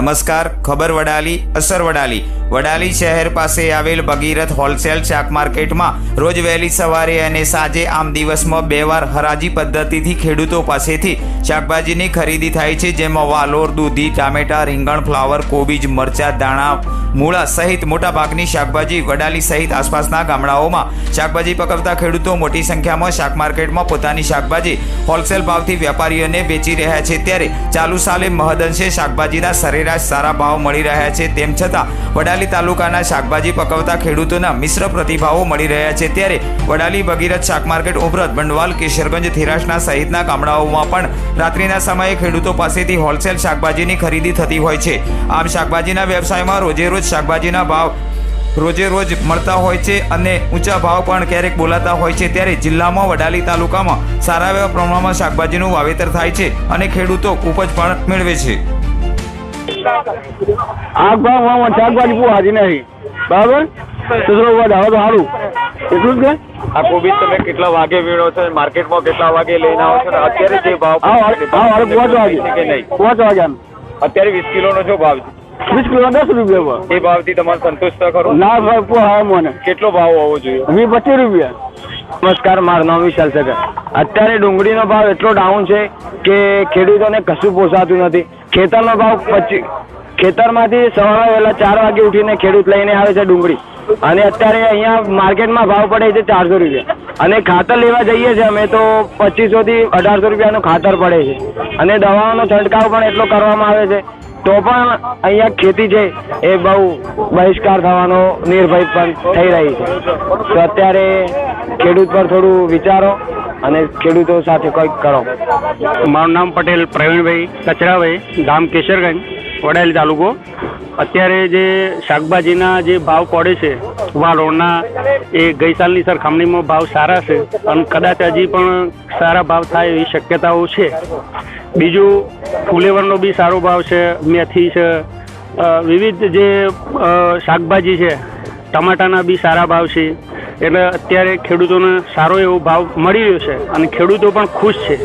નમસ્કાર, ખબર વડાલી, અસર વડાલી. વડાલી શહેર પાસે આવેલ ભગીરથ હોલસેલ શાક માર્કેટમાં રોજ વહેલી સવારે અને સાંજે આમ દિવસમાં બે વાર હરાજી પદ્ધતિથી ખેડૂતો પાસેથી શાકભાજીની ખરીદી થાય છે, જેમાં વાલોર, દૂધી, ટામેટા, રીંગણ, ફ્લાવર, કોબીજ, મરચા દાણા મૂળા સહિત મોટા ભાગની શાકભાજી વડાલી સહિત આસપાસના ગામડાઓમાં શાકભાજી પકવતા ખેડૂતો મોટી સંખ્યામાં શાક માર્કેટમાં પોતાની શાકભાજી હોલસેલ ભાવથી વેપારીઓને વેચી રહ્યા છે. ત્યારે ચાલુ સાલે મહદઅંશે શાકભાજીના સરેરાશ સારા ભાવ મળી રહ્યા છે. તેમ છતાં વડાલી તાલુકાના શાકભાજી પકવતા ખેડૂતોના મિશ્ર પ્રતિભાવો મળી રહ્યા છે. ત્યારે વડાલી ભગીરથ શાક માર્કેટ ઉપરાંત બંડવાલ, કેશરગંજ થિરાશના સહિતના ગામડાઓમાં પણ રાત્રિના સમયે ખેડૂતો પાસેથી હોલસેલ શાકભાજીની ખરીદી થતી હોય છે. આમ શાકભાજીના વ્યવસાયમાં રોજે રોજ શાકભાજીના ભાવ રોજે રોજ મળતા હોય છે અને ઊંચા ભાવ પણ ક્યારેક બોલાતા હોય છે ત્યારે જિલ્લામાં વડાલી તાલુકામાં સારા એવા પ્રમાણમાં શાકભાજીનું વાવેતર થાય છે અને ખેડૂતો ઉપજ પણ મેળવે છે. શાકભાજી બહુ હાજી નહીં. બરાબર? તો થોડું વધારે તો સારું એટલું જ કે? આ કોબીજ તમે કેટલા વાગે વીણો છો? માર્કેટમાં કેટલા વાગે લઈને આવો છો? અત્યારે જે ભાવ હા હા પાંચ વાગે કે નહીં? પાંચ વાગ્યા અત્યારે વીસ કિલોનો જો ભાવ છે. વીસ કિલો દસ રૂપિયા પર એ ભાવથી તમારે સંતુષ્ટ કરો. ના ભાઈ પોહાય મને. કેટલો ભાવ હોવો જોઈએ? વીસ પચીસ રૂપિયા. નમસ્કાર મારું નામ વિશાલ સગર અત્યારે ડુંગળીનો ભાવ એટલો ડાઉન છે કે ખેડૂતોને કશું પોસાતું નથી. ખેતરનો ભાવ પચી ખેતરમાંથી સવારે વહેલા ચાર વાગે ઉઠીને ખેડૂત લઈને આવે છે ડુંગળી. અને અત્યારે અહીંયા માર્કેટમાં ભાવ પડે છે ચારસો રૂપિયા. અને ખાતર લેવા જઈએ છીએ અમે તો પચીસોથી અઢારસો રૂપિયાનું ખાતર પડે છે. અને દવાઓનો છંટકાવ પણ એટલો કરવામાં આવે છે તો પણ અહીંયા ખેતી છે એ બહુ બહિષ્કાર થવાનો, નિર્ભય પણ થઈ રહી છે. તો અત્યારે ખેડૂત પર થોડું વિચારો અને ખેડૂતો સાથે કંઈક કરો. મારું નામ પટેલ, પ્રવીણભાઈ કચરાભાઈ, ગામ કેશરગંજ વડાલી તાલુકો. અત્યારે જે શાકભાજીના જે ભાવ પડે છે વાલોડના એ ગઈસાલની સરખામણીમાં ભાવ સારા છે અને કદાચ હજી પણ સારા ભાવ થાય એવી શક્યતાઓ છે. બીજું, ફુલેવરનો બી સારો ભાવ છે, મેથી છે વિવિધ જે શાકભાજી છે, ટમાટાના બી સારા ભાવ છે. એટલે અત્યારે ખેડૂતોને સારો એવો ભાવ મળી રહ્યો છે અને ખેડૂતો પણ ખુશ છે.